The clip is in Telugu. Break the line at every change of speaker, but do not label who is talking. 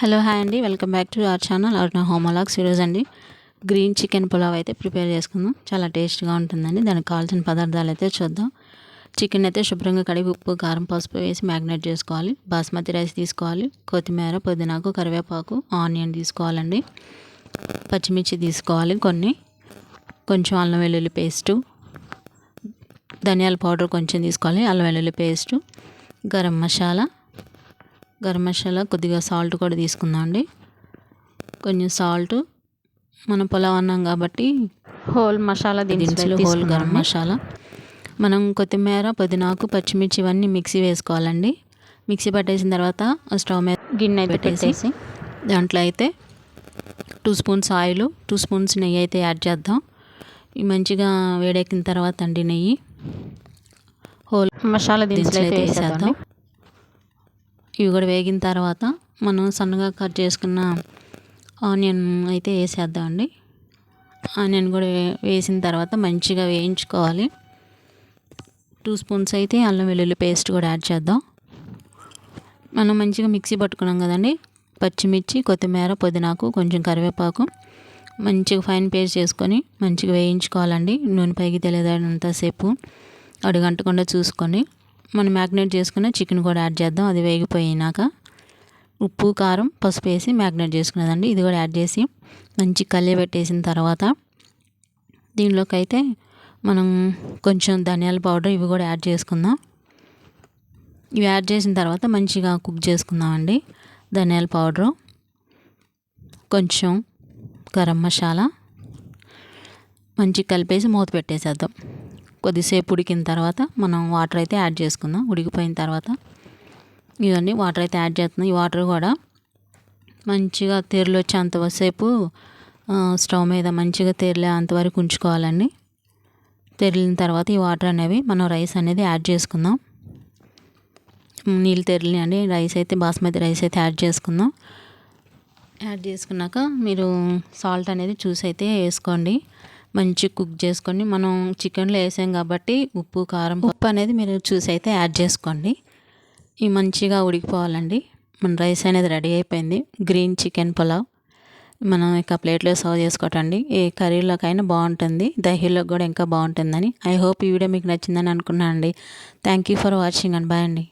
హలో హాయ్ అండి. Welcome back to our channel. Aruna home vlogs ఈరోజు అండి. గ్రీన్ చికెన్ పులావ్ అయితే ప్రిపేర్ చేసుకుందాం. చాలా టేస్ట్గా ఉంటుందండి. దానికి కావాల్సిన పదార్థాలు అయితే చూద్దాం. చికెన్ అయితే శుభ్రంగా కడిగి ఉప్పు కారం పసుపు వేసి మ్యాగ్నేట్ చేసుకోవాలి. బాస్మతి రైస్ తీసుకోవాలి. కొత్తిమీర పుదీనాకు కరివేపాకు ఆనియన్ తీసుకోవాలండి. పచ్చిమిర్చి తీసుకోవాలి కొన్ని. కొంచెం అల్లం వెల్లుల్లి పేస్టు. ధనియాల పౌడర్ కొంచెం తీసుకోవాలి. అల్లం వెల్లుల్లి పేస్టు. గరం మసాలా. గరం మసాలా కొద్దిగా సాల్ట్ కూడా తీసుకుందాం అండి. కొంచెం సాల్ట్ మనం పొలం అన్నాం కాబట్టి
హోల్ మసాలా
దినుసులు హోల్ గరం మసాలా. మనం కొత్తిమీర పుదీనాకు పచ్చిమిర్చి ఇవన్నీ మిక్సీ వేసుకోవాలండి. మిక్సీ పట్టేసిన తర్వాత స్టవ్ మీద
గిన్నె పెట్టేసి
దాంట్లో అయితే two spoons oil two spoons నెయ్యి అయితే యాడ్ చేద్దాం. మంచిగా వేడెక్కిన తర్వాత అండి నెయ్యి.
హోల్ మసాలా దినుసులు అయితే వేసేద్దాం.
ఇవి కూడా వేగిన తర్వాత మనం సన్నగా కట్ చేసుకున్న ఆనియన్ అయితే వేసేద్దామండి. ఆనియన్ కూడా వేసిన తర్వాత మంచిగా వేయించుకోవాలి. టూ స్పూన్స్ అయితే అల్లం వెల్లుల్లి పేస్ట్ కూడా యాడ్ చేద్దాం. మనం మంచిగా మిక్సీ పట్టుకున్నాం కదండి. పచ్చిమిర్చి కొత్తిమీర పుదీనాకు కొంచెం కరివేపాకు మంచిగా ఫైన్ పేస్ట్ చేసుకొని మంచిగా వేయించుకోవాలండి. నూనె పైకి తెలియదంతసేపు అడుగంటకుండా చూసుకొని మనం మ్యాగ్నేట్ చేసుకున్న చికెన్ కూడా యాడ్ చేద్దాం. అది వేగిపోయినాక ఉప్పు కారం పసుపు వేసి మ్యాగ్నేట్ చేసుకున్నదండి. ఇది కూడా యాడ్ చేసి మంచి కల్లి పెట్టేసిన తర్వాత దీనిలోకి అయితే మనం కొంచెం ధనియాల పౌడర్ ఇవి కూడా యాడ్ చేసుకుందాం. ఇవి యాడ్ చేసిన తర్వాత మంచిగా కుక్ చేసుకుందామండి. ధనియాల పౌడరు కొంచెం గరం మసాలా మంచిగా కలిపేసి మూత పెట్టేసేద్దాం. కొద్దిసేపు ఉడికిన తర్వాత మనం వాటర్ అయితే యాడ్ చేసుకుందాం. ఉడికిపోయిన తర్వాత ఇవన్నీ వాటర్ అయితే యాడ్ చేస్తున్నాం. ఈ వాటర్ కూడా మంచిగా తెరలు వచ్చేంతసేపు స్టవ్ మీద మంచిగా తెరలే అంతవరకు ఉంచుకోవాలండి. తెరిలిన తర్వాత ఈ వాటర్ అనేవి మనం రైస్ అనేది యాడ్ చేసుకుందాం. నీళ్ళు తెరలి అండి రైస్ అయితే బాస్మతి రైస్ అయితే యాడ్ చేసుకుందాం. యాడ్ చేసుకున్నాక మీరు సాల్ట్ అనేది చూసి అయితే వేసుకోండి. మంచి కుక్ చేసుకొని మనం చికెన్లో వేసాం కాబట్టి ఉప్పు కారం ఉప్పు అనేది మీరు చూసి అయితే యాడ్ చేసుకోండి. ఇవి మంచిగా ఉడికిపోవాలండి. మన రైస్ అనేది రెడీ అయిపోయింది. గ్రీన్ చికెన్ పులావ్ మనం ఇక ప్లేట్లో సర్వ్ చేసుకోవటండి. ఏ కర్రీలోకైనా బాగుంటుంది. దహీలోకి కూడా ఇంకా బాగుంటుందని. ఐ హోప్ ఈ వీడియో మీకు నచ్చిందని అనుకున్నాను అండి thank you for watching and bye అండి.